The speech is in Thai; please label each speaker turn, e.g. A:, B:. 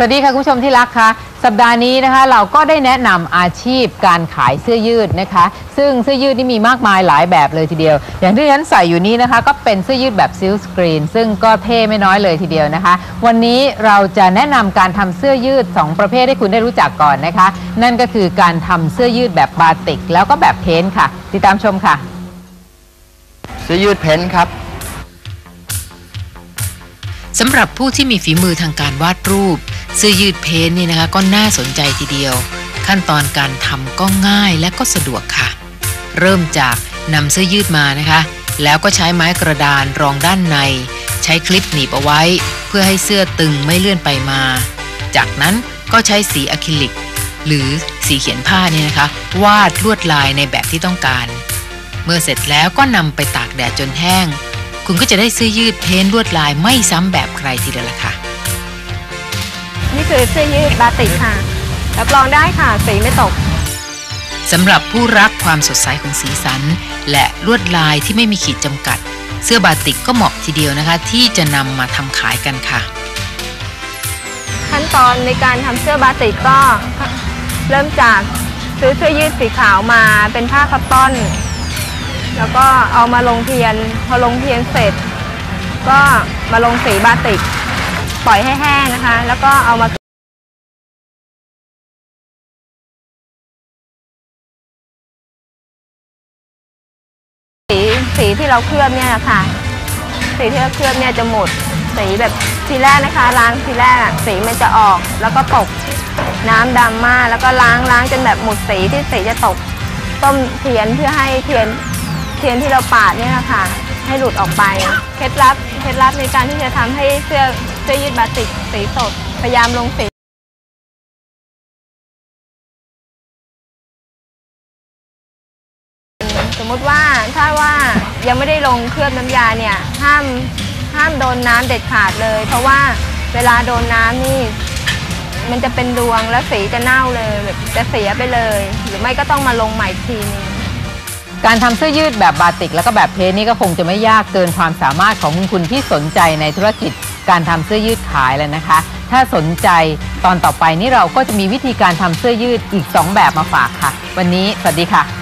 A: สวัสดีค่ะคุณผู้ชมที่รักค่ะสัปดาห์นี้นะคะเราก็ได้แนะนำอาชีพการขายเสื้อยืดนะคะ ซึ่งเสื้อยืดนี่มีมากมายหลายแบบเลยทีเดียว อย่างที่ฉันใส่อยู่นี้นะคะก็เป็นเสื้อยืดแบบซิลสกรีนซึ่งก็เท่ไม่น้อยเลยทีเดียวนะคะ วันนี้เราจะแนะนำการทำเสื้อยืด 2 ประเภทให้คุณได้รู้จักก่อนนะคะ นั่นก็คือการทำเสื้อยืดแบบบาติก แล้วก็แบบเพ้นท์ค่ะ ติดตามชมค่ะ
B: เสื้อยืดเพ้นท์ครับ
C: สำหรับผู้ที่มีฝีมือทางการวาดรูป เสื้อยืดเพ้นนี่นะคะก็น่าสนใจทีเดียว ขั้นตอนการทำก็ง่ายและก็สะดวกค่ะ เริ่มจากนำเสื้อยืดมานะคะ แล้วก็ใช้ไม้กระดานรองด้านใน ใช้คลิปหนีบเอาไว้ เพื่อให้เสื้อตึงไม่เลื่อนไปมา จากนั้นก็ใช้สีอะคริลิก หรือสีเขียนผ้าเนี่ยนะคะ วาดลวดลายในแบบที่ต้องการ เมื่อเสร็จแล้วก็นำไปตากแดดจนแห้ง คุณก็จะได้เสื้อยืดเพ้นลวดลายไม่ซ้ำแบบใครทีเดียวละค่ะ
D: นี่คือเสื้อยืดบาติกค่ะ รับรองได้ค่ะ สีไม่ตก
C: สำหรับผู้รักความสดใสของสีสัน และลวดลายที่ไม่มีขีดจำกัด เสื้อบาติกก็เหมาะทีเดียวนะคะ ที่จะนำมาทำขายกันค่ะ
D: ขั้นตอนในการทำเสื้อบาติกก็เริ่มจากซื้อเสื้อยืดสีขาวมาเป็นผ้าคัตตอน แล้วก็เอามาลงเทียน พอลงเทียนเสร็จ ก็มาลงสีบาติก ปล่อยให้แห้งนะคะ แล้วก็เอามาสีสีที่เราเคลือบเนี่ยค่ะ สีที่เราเคลือบเนี่ยจะหมดสีแบบทีแรกนะคะ ล้างทีแรกสีมันจะออกแล้วก็ตกน้ำดำมากแล้วก็ล้างล้างจนแบบหมดสีที่สีจะตกต้มเทียนเพื่อให้เทียนเทียนที่เราปาดเนี่ยนะคะให้หลุดออกไป เคล็ดลับเคล็ดลับในการที่จะทำให้เสื้อ สื้อยืดบาติกสีสดพยายามลงสีสมมติว่าถ้าว่ายังไม่ได้ลงเคลือบน้ำยาเนี่ยห้ามห้ามโดนน้ำเด็ดขาดเลย เพราะว่าเวลาโดนน้ำนี่มันจะเป็นดวงแล้วสีจะเน่าเลยแบบจะเสียไปเลย หรือไม่ก็ต้องมาลงใหม่ทีนึง
A: การทำเสื้อยืดแบบบาติก แล้วก็แบบเพนท์นี่ก็คงจะไม่ยากเกินความสามารถของคุณคุณที่สนใจในธุรกิจ การทำเสื้อยืดขายแล้วนะคะ ถ้าสนใจตอนต่อไปนี่เราก็จะมีวิธีการทำเสื้อยืดอีก 2 แบบมาฝากค่ะ วันนี้สวัสดีค่ะ